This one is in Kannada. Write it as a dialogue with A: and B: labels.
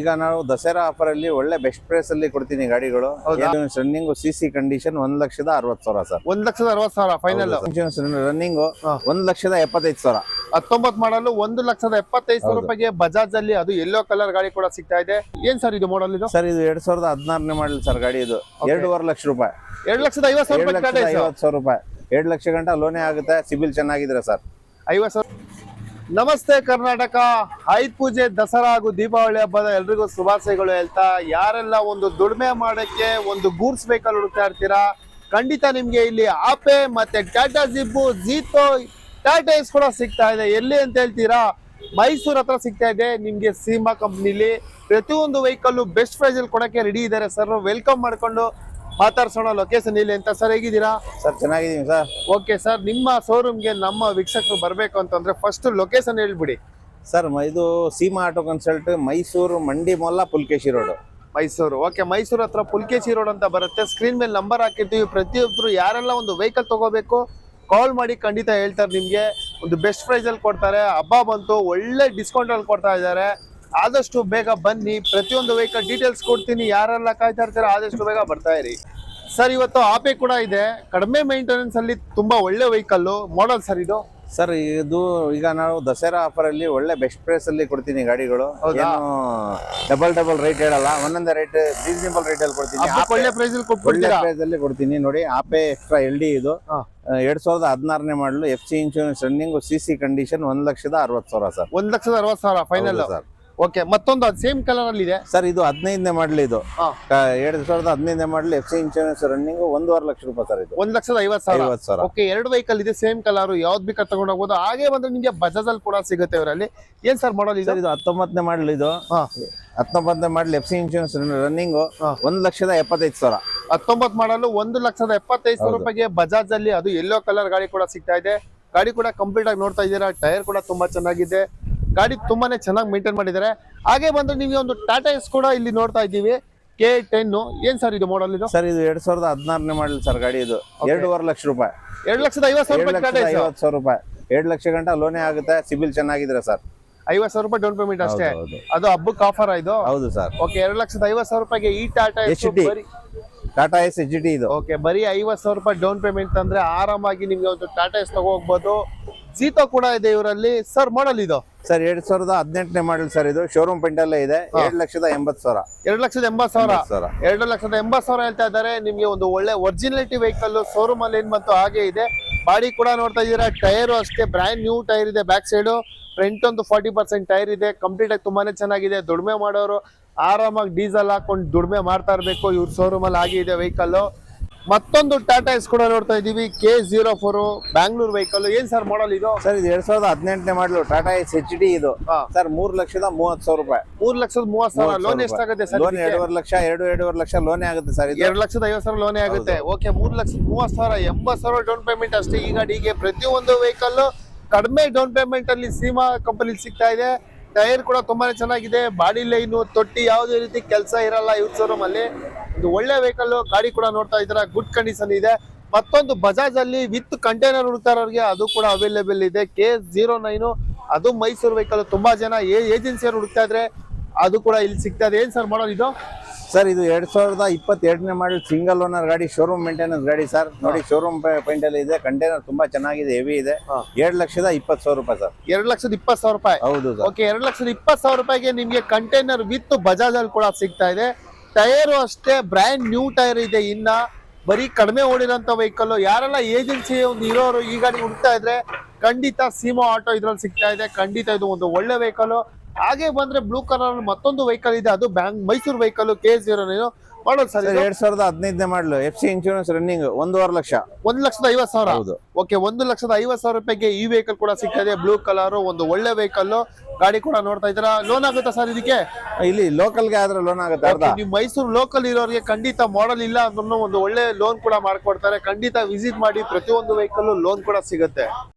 A: ಈಗ ನಾವು ದಸರಾ ಆಫರ್ ಅಲ್ಲಿ ಒಳ್ಳೆ ಬೆಸ್ಟ್ ಪ್ರೈಸ್ ಅಲ್ಲಿ ಕೊಡ್ತೀನಿ ಗಾಡಿಗಳು? ರನ್ನಿಂಗ್ ಸಿ ಸಿ ಕಂಡೀಷನ್ ಒಂದ್ ಲಕ್ಷದ ಅರವತ್ ಸಾವಿರ ಸರ್.
B: ಒಂದ್ ಲಕ್ಷದ ಅರವತ್ ಸಾವಿರ ಫೈನಲ್
A: ರನ್ನಿಂಗ್. ಒಂದ್ ಲಕ್ಷದ ಎಪ್ಪತ್ತೈದು ಸಾವಿರ.
B: ಹತ್ತೊಂಬತ್ ಮಾಡಲು ಒಂದು ಲಕ್ಷದ ಎಪ್ಪತ್ತೈದು ಸಾವಿರ. ರೂಪಾಯಿಗೆ ಬಜಾಜ್ ಅಲ್ಲಿ ಅದು ಯೆಲ್ಲೋ ಕಲರ್ ಗಾಡಿ ಕೂಡ ಸಿಗ್ತಾ ಇದೆ. ಏನ್ ಸರ್ ಇದು ಮಾಡಲ್ ಇದು?
A: ಸರ್ ಇದು ಎರಡ್ ಸಾವಿರದ ಹದಿನಾರನೇ ಮಾಡಲ್ ಸರ್ ಗಾಡಿ ಇದು. ಎರಡೂವರೆ ಲಕ್ಷ ರೂಪಾಯಿ.
B: ಎರಡ್ ಲಕ್ಷದ
A: ಐವತ್ತು ಸಾವಿರ ರೂಪಾಯಿ ಎರಡ್ ಲಕ್ಷ ಗಂಟ ಲೋನೇ ಆಗುತ್ತೆ ಸಿಬಿಲ್ ಚೆನ್ನಾಗಿದ್ರೆ ಸರ್.
B: ಐವತ್ತು ಸಾವಿರ ನಮಸ್ತೆ ಕರ್ನಾಟಕ. ಆಯುಧ ಪೂಜೆ, ದಸರಾ ಹಾಗೂ ದೀಪಾವಳಿ ಹಬ್ಬದ ಎಲ್ರಿಗೂ ಶುಭಾಶಯಗಳು ಹೇಳ್ತಾ, ಯಾರೆಲ್ಲ ಒಂದು ದುಡಿಮೆ ಮಾಡಕ್ಕೆ ಒಂದು ಗೂಡ್ಸ್ ವೆಹಿಕಲ್ ಹುಡುಕ್ತಾ ಇರ್ತೀರಾ, ಖಂಡಿತ ನಿಮ್ಗೆ ಇಲ್ಲಿ ಆಪೆ ಮತ್ತೆ ಟಾಟಾ ಜಿಬ್ಬು ಜೀತೋ ಟಾಟಾ ಇಸ್ ಕೂಡ ಸಿಗ್ತಾ ಇದೆ. ಎಲ್ಲಿ ಅಂತ ಹೇಳ್ತೀರಾ, ಮೈಸೂರ್ ಹತ್ರ ಸಿಗ್ತಾ ಇದೆ. ನಿಮ್ಗೆ ಸೀಮಾ ಕಂಪ್ನಿಲಿ ಪ್ರತಿಯೊಂದು ವೆಹಿಕಲ್ ಬೆಸ್ಟ್ ಪ್ರೈಸ್ ಅಲ್ಲಿ ಕೊಡಕ್ಕೆ ರೆಡಿ ಇದ್ದಾರೆ. ಸರ್ ವೆಲ್ಕಮ್ ಮಾಡ್ಕೊಂಡು ಮಾತಾಡ್ಸೋಣ ಲೊಕೇಶನ್ ಇಲ್ಲಿ ಅಂತ. ಸರ್ ಹೇಗಿದ್ದೀರಾ?
A: ಸರ್ ಚೆನ್ನಾಗಿದ್ದೀನಿ ಸರ್
B: ಓಕೆ ಸರ್ ನಿಮ್ಮ ಶೋರೂಮ್ಗೆ ನಮ್ಮ ವೀಕ್ಷಕರು ಬರಬೇಕು ಅಂತಂದ್ರೆ ಫಸ್ಟ್ ಲೊಕೇಶನ್ ಹೇಳ್ಬಿಡಿ.
A: ಸರ್ ಇದು Seema auto consult Mysuru Mandi Mohalla Pulakeshi road.
B: Mysuru. Okay Mysuru ಹತ್ರ ಪುಲ್ಕೇಶಿ ರೋಡ್ ಅಂತ ಬರುತ್ತೆ. ಸ್ಕ್ರೀನ್ ಮೇಲೆ ನಂಬರ್ ಹಾಕಿರ್ತೀವಿ. ಪ್ರತಿಯೊಬ್ರು ಯಾರೆಲ್ಲ ಒಂದು ವೆಹಿಕಲ್ ತಗೋಬೇಕು ಕಾಲ್ ಮಾಡಿ ಖಂಡಿತ ಹೇಳ್ತಾರೆ ನಿಮಗೆ. ಒಂದು ಬೆಸ್ಟ್ ಪ್ರೈಸ್ ಅಲ್ಲಿ ಕೊಡ್ತಾರೆ. ಹಬ್ಬ ಬಂತು ಒಳ್ಳೆ ಡಿಸ್ಕೌಂಟ್ ಅಲ್ಲಿ ಕೊಡ್ತಾ ಇದ್ದಾರೆ. ಆದಷ್ಟು ಬೇಗ ಬನ್ನಿ. ಪ್ರತಿಯೊಂದು ವೆಹಿಕಲ್ ಡೀಟೇಲ್ಸ್ ಕೊಡ್ತೀನಿ. ಯಾರೆಲ್ಲ ಕಾಯ್ತಾ ಇರ್ತೀರ ಆದಷ್ಟು ಬೇಗ ಬರ್ತಾ ಇರಿ. ಸರ್ ಇವತ್ತು ಆಪೆ ಕೂಡ ಇದೆ. ಕಡಿಮೆ ಮೇಂಟೆನೆನ್ಸ್ ಅಲ್ಲಿ ತುಂಬಾ ಒಳ್ಳೆ ವೆಹಿಕಲ್ ಮಾಡಲ್ ಸರ್ ಇದು?
A: ಸರ್ ಇದು ಈಗ ನಾವು ದಸರಾ ಆಫರ್ ಅಲ್ಲಿ ಒಳ್ಳೆ ಬೆಸ್ಟ್ ಪ್ರೈಸ್ ಅಲ್ಲಿ ಕೊಡ್ತೀನಿ ಗಾಡಿಗಳು? ಡಬಲ್ ಡಬಲ್ ರೇಟ್ ಹೇಳಲ್ಲ. ಒಂದೊಂದೇ ರೇಟ್ ರೀಸನೇಬಲ್ ರೇಟ್ ಅಲ್ಲಿ ಕೊಡ್ತೀನಿ.
B: ಒಳ್ಳೆ ಪ್ರೈಸ್
A: ಒಳ್ಳೆ ಪ್ರೈಸ್ ಅಲ್ಲಿ ಕೊಡ್ತೀನಿ. ನೋಡಿ ಆಪೆ ಎಕ್ಸ್ಟ್ರಾ ಎಲ್ ಡಿ ಇದು. ಎರಡ್ ಸಾವಿರದ ಹದಿನಾರನೇ ಮಾಡಲು F C insurance running C C condition ಒಂದ್ ಲಕ್ಷದ ಅರವತ್ ಸಾವಿರ ಸರ್
B: ಒಂದ್ ಲಕ್ಷದ ಅರವತ್ ಸಾವಿರ ಫೈನಲ್
A: ಸರ್
B: ಓಕೆ ಮತ್ತೊಂದು ಅದು ಸೇಮ್ ಕಲರ್ ಅಲ್ಲಿ ಇದೆ.
A: ಸರ್ ಇದು ಹದಿನೈದನೇ ಮಾಡಲ್ ಇದು. ಎರಡ್ ಸಾವಿರದ ಹದಿನೈದನೇ model F C insurance running ಒಂದೂವರೆ ಲಕ್ಷ ರೂಪಾಯಿ ಸರ್ ಇದು.
B: ಒಂದ್ ಲಕ್ಷದ ಐವತ್ ಸಾವಿರ.
A: ಸಾವಿರ.
B: ಓಕೆ ಎರಡು ವೆಹಿಕಲ್ ಇದೆ ಸೇಮ್ ಕಲರ್ ಯಾವ್ದು ಬೇಕಾದ್ರೆ ತಗೊಂಡ್ ಹೋಗ್ಬೋದು. ಹಾಗೆ ಬಂದ್ರೆ ನಿಮಗೆ ಬಜಾಜ್ ಅಲ್ಲಿ ಕೂಡ ಸಿಗುತ್ತೆ ಇವರಲ್ಲಿ. ಏನ್ ಸರ್ ಮಾಡಲ್ ಇದೆ?
A: ಇದು ಹತ್ತೊಂಬತ್ತನೇ ಮಾಡಲ್ ಇದು. ಹತ್ತೊಂಬತ್ತನೇ model F C insurance running. ಒಂದ್ ಲಕ್ಷದ ಎಪ್ಪತ್ತೈದು ಸಾವಿರ.
B: ಹತ್ತೊಂಬತ್ ಮಾಡಲು ಒಂದು ಲಕ್ಷದ ಎಪ್ಪತ್ತೈದು ಸಾವಿರ. ರೂಪಾಯಿಗೆ ಬಜಾಜ್ ಅಲ್ಲಿ ಅದು ಯೆಲ್ಲೋ ಕಲರ್ ಗಾಡಿ ಕೂಡ ಸಿಗ್ತಾ ಇದೆ. ಗಾಡಿ ಕೂಡ ಕಂಪ್ಲೀಟ್ ಆಗಿ ನೋಡ್ತಾ ಇದ್ದೀರಾ ಟೈರ್ ಕೂಡ ತುಂಬಾ ಚೆನ್ನಾಗಿದೆ. ಗಾಡಿ ತುಂಬಾನೇ ಚೆನ್ನಾಗಿ ಮೇಂಟೈನ್ ಮಾಡಿದ್ದಾರೆ. ಹಾಗೆ ಬಂದ್ರೆ ನಿಮಗೆ ಒಂದು ಟಾಟಾ ಎಸ್ ಕೂಡ ಇಲ್ಲಿ ನೋಡ್ತಾ ಇದ್ದೀವಿ. ಕೆ ಟೆನ್ ಏನ್ ಸರ್ ಇದು ಮಾಡಲ್ ಇದು?
A: ಸರ್ ಇದು ಎರಡ್ ಸಾವಿರದ ಹದಿನಾರನೇ ಮಾಡಲ್ ಸರ್ ಗಾಡಿ ಇದು. ಎರಡೂವರೆ ಲಕ್ಷ ರೂಪಾಯಿ.
B: ಎರಡು ಲಕ್ಷದ ಐವತ್ತು
A: ಐವತ್ತು ಸಾವಿರ ರೂಪಾಯಿ. ಎರಡ್ ಲಕ್ಷ ಗಂಟ ಲೋನೇ ಆಗುತ್ತೆ. ಸಿಬಿಲ್ ಚೆನ್ನಾಗಿದ್ರೆ ಸರ್.
B: ಐವತ್ತು ಸಾವಿರ ರೂಪಾಯಿ ಡೌನ್ ಪೇಮೆಂಟ್ ಅಷ್ಟೇ. ಅದು ಹಬ್ಬಕ್ಕೆ ಆಫರ್ ಇದು?
A: ಹೌದು ಸರ್.
B: ಓಕೆ ಎರಡು ಲಕ್ಷದ ಐವತ್ತು ಸಾವಿರ ರೂಪಾಯಿಗೆ ಈ Tata S
A: Tata S H D ಇದು.
B: ಓಕೆ ಬರೀ ಐವತ್ತು ಸಾವಿರ ರೂಪಾಯಿ ಡೌನ್ ಪೇಮೆಂಟ್ ಅಂದ್ರೆ ಆರಾಮಾಗಿ ನಿಮ್ಗೆ ಒಂದು ಟಾಟಾ ಎಸ್ ತಗೋಗ್ಬೋದು. ಜೀತೋ ಕೂಡ ಇದೆ ಇವರಲ್ಲಿ. ಸರ್ ಮಾಡಲ್ ಇದು?
A: ಸರ್ ಎರಡ್ ಸಾವಿರದ ಹದಿನೆಂಟನೇ ಮಾಡಲ್ ಸರ್ ಇದು. ಶೋರೂಮ್ ಪೆಂಟಲ್ಲೇ ಇದೆ. ಎರಡ್ ಲಕ್ಷದ ಎಂಬತ್ ಸಾವಿರ.
B: ಎರಡು ಲಕ್ಷದ ಎಂಬತ್ ಸಾವಿರ? ಎರಡು ಲಕ್ಷದ ಎಂಬತ್ ಸಾವಿರ ಹೇಳ್ತಾ ಇದ್ದಾರೆ. ನಿಮ್ಗೆ ಒಂದು ಒಳ್ಳೆ ಒರಿಜಿನಾಲಿಟಿ ವೆಹಿಕಲ್ ಶೋರೂಮ್ ಅಲ್ಲಿ ಏನ್ ಬಂತು ಹಾಗೆ ಇದೆ. ಬಾಡಿ ಕೂಡ ನೋಡ್ತಾ ಇದ್ದೀರಾ? ಟೈರ್ ಅಷ್ಟೇ ಬ್ರ್ಯಾಂಡ್ ನ್ಯೂ ಟೈರ್ ಇದೆ ಬ್ಯಾಕ್ ಸೈಡ್ ಫ್ರಂಟ್ ಒಂದು ಫಾರ್ಟಿ ಪರ್ಸೆಂಟ್ ಟೈರ್ ಇದೆ. ಕಂಪ್ಲೀಟ್ ಆಗಿ ತುಂಬಾನೇ ಚೆನ್ನಾಗಿದೆ. ದುಡಿಮೆ ಮಾಡೋರು ಆರಾಮಾಗಿ ಡೀಸೆಲ್ ಹಾಕೊಂಡು ದುಡಿಮೆ ಮಾಡ್ತಾ ಇರಬೇಕು. ಇವ್ರ ಶೋರೂಮ್ ಅಲ್ಲಿ ಹಾಗೆ ಇದೆ ವೆಹಿಕಲ್ ಮತ್ತೊಂದು ಟಾಟಾ ಎಸ್ ಕೂಡ ನೋಡ್ತಾ ಇದೀವಿ K zero four Bangalore vehicle ಏನ್ ಸರ್ ಮಾಡಲ್ ಇದು?
A: ಸರ್ ಇದು ಎರಡ್ ಸಾವಿರದ ಹದಿನೆಂಟನೇ ಮಾಡಲು ಟಾಟಾ ಎಸ್ ಎಚ್ ಡಿ ಇದು. ಸರ್ ಮೂರ್ ಲಕ್ಷದ ಮೂವತ್ ಸಾವಿರ ರೂಪಾಯಿ.
B: ಮೂರ್ ಲಕ್ಷದ ಮೂವತ್ ಸಾವಿರ ಲೋನ್ ಎಷ್ಟಾಗುತ್ತೆ ಸರ್
A: ಲೋನ್ ಎರಡೂವರೆ ಲಕ್ಷ ಎರಡು ಎರಡೂವರೆ ಲಕ್ಷ ಲೋನ್ ಆಗುತ್ತೆ ಸರ್
B: ಎರಡು ಲಕ್ಷದ ಐವತ್ತು ಸಾವಿರ ಲೋನೇ ಆಗುತ್ತೆ. ಓಕೆ ಮೂರ್ ಲಕ್ಷದ ಮೂವತ್ ಸಾವಿರ ಎಂಬತ್ ಸಾವಿರ ಡೌನ್ ಪೇಮೆಂಟ್ ಅಷ್ಟೇ. ಈ ಗಾಡಿಗೆ ಪ್ರತಿಯೊಂದು ವೆಹಿಕಲ್ ಕಡಿಮೆ ಡೌನ್ ಪೇಮೆಂಟ್ ಅಲ್ಲಿ ಸೀಮಾ ಕಂಪನಿ ಸಿಗ್ತಾ ಇದೆ. ಟೈರ್ ಕೂಡ ತುಂಬಾನೇ ಚೆನ್ನಾಗಿದೆ. ಬಾಡಿ ಲೈನು ತೊಟ್ಟಿ ಯಾವುದೇ ರೀತಿ ಕೆಲಸ ಇರಲ್ಲ ಇವ್ರ ಶೋರೂಮ್ ಅಲ್ಲಿ. ಒಂದು ಒಳ್ಳೆ ವೆಹಿಕಲ್ ಗಾಡಿ ಕೂಡ ನೋಡ್ತಾ ಇದ್ದೀರಾ ಗುಡ್ ಕಂಡೀಷನ್ ಇದೆ. ಮತ್ತೊಂದು ಬಜಾಜ್ ಅಲ್ಲಿ ವಿತ್ ಕಂಟೈನರ್ ಹುಡುಕ್ತಾರವ್ರಿಗೆ ಅದು ಕೂಡ ಅವೈಲೇಬಲ್ ಇದೆ. ಕೆ ಜೀರೋ ನೈನು ಅದು ಮೈಸೂರು ವೆಹಿಕಲ್ ತುಂಬಾ ಜನ ಏಜೆನ್ಸಿಯವ್ರು ಹುಡುಕ್ತಾ ಇದ್ರೆ ಅದು ಕೂಡ ಇಲ್ಲಿ ಸಿಗ್ತಾ ಇದೆ. ಏನ್ ಸರ್ ಮಾಡೋದು ಇದು?
A: ಸರ್ ಇದು ಎರಡ್ ಸಾವಿರದ ಇಪ್ಪತ್ತೆರಡನೇ ಮಾಡಲ್ ಸಿಂಗಲ್ ಓನರ್ ಗಾಡಿ ಶೋರೂಮ್ ಮೇಂಟೆನೆನ್ಸ್ ಗಾಡಿ ಸರ್ ನೋಡಿ ಶೋರೂಮ್ ಪಾಯಿಂಟ್ ಅಲ್ಲಿ ಇದೆ. ಕಂಟೈನರ್ ತುಂಬಾ ಚೆನ್ನಾಗಿದೆ ಹೆವಿ ಇದೆ. ಎರಡ್ ಲಕ್ಷದ ಇಪ್ಪತ್ತು ಸಾವಿರ ರೂಪಾಯಿ ಸರ್
B: ಎರಡು ಲಕ್ಷದ ಇಪ್ಪತ್ತು ಸಾವಿರ ರೂಪಾಯಿ?
A: ಹೌದು ಸರ್
B: ಓಕೆ ಎರಡು ಲಕ್ಷದ ಇಪ್ಪತ್ತು ಸಾವಿರ ರೂಪಾಯಿಗೆ ನಿಮಗೆ ಕಂಟೈನರ್ ವಿತ್ ಬಜಾಜ್ ಅಲ್ಲಿ ಕೂಡ ಸಿಗ್ತಾ ಇದೆ. ಟೈರು ಅಷ್ಟೇ ಬ್ರ್ಯಾಂಡ್ ನ್ಯೂ ಟೈರ್ ಇದೆ ಇನ್ನ. ಬರೀ ಕಡಿಮೆ ಓಡಿರೋಂಥ ವೆಹಿಕಲ್ ಯಾರೆಲ್ಲ ಏಜೆನ್ಸಿ ಒಂದು ಇರೋರು, ಈಗ ನೀವು ಹುಡುಕ್ತಾ ಇದ್ರೆ ಖಂಡಿತ ಸೀಮಾ ಆಟೋ ಇದ್ರಲ್ಲಿ ಸಿಗ್ತಾ ಇದೆ. ಖಂಡಿತ ಇದು ಒಂದು ಒಳ್ಳೆ ವೆಹಿಕಲ್ ಹಾಗೆ ಬಂದ್ರೆ ಬ್ಲೂ ಕಲರ್ ಮತ್ತೊಂದು ವೆಹಿಕಲ್ ಇದೆ. ಅದು bank Mysuru vehicle K zero ನೀನು ಮಾಡೋದು ಸರ್
A: ಎರಡ್ ಸಾವಿರದ ಹದಿನೈದನೇ ಮಾಡಲು. ಎಫ್ ಸಿ ಇನ್ಶೂರೆನ್ಸ್ ರನ್ನಿಂಗ್ ಒಂದೂವರೆ ಲಕ್ಷ.
B: ಒಂದ್ ಲಕ್ಷದ ಐವತ್ ಸಾವಿರ?
A: ಹೌದು.
B: ಓಕೆ ಒಂದು ಲಕ್ಷದ ಐವತ್ತು ಸಾವಿರ ರೂಪಾಯಿಗೆ ಈ ವೆಹಿಕಲ್ ಕೂಡ ಸಿಗ್ತದೆ ಬ್ಲೂ ಕಲರ್ ಒಂದು ಒಳ್ಳೆ ವೆಹಿಕಲ್ ಗಾಡಿ ಕೂಡ ನೋಡ್ತಾ ಇದ್ರ ಲೋನ್ ಆಗುತ್ತಾ ಸರ್ ಇದಕ್ಕೆ?
A: ಇಲ್ಲಿ ಲೋಕಲ್ಗೆ ಆದ್ರೆ ಲೋನ್ ಆಗುತ್ತೆ ಅರ್ಧ.
B: ನೀವು ಮೈಸೂರು ಲೋಕಲ್ ಇರೋರಿಗೆ ಖಂಡಿತ ಮಾಡಲ್ ಇಲ್ಲ ಅಂದ್ರೂ ಒಂದು ಒಳ್ಳೆ ಲೋನ್ ಕೂಡ ಮಾಡ್ಕೊಡ್ತಾರೆ. ಖಂಡಿತ ವಿಸಿಟ್ ಮಾಡಿ ಪ್ರತಿಯೊಂದು ವೆಹಿಕಲ್ ಲೋನ್ ಕೂಡ ಸಿಗುತ್ತೆ.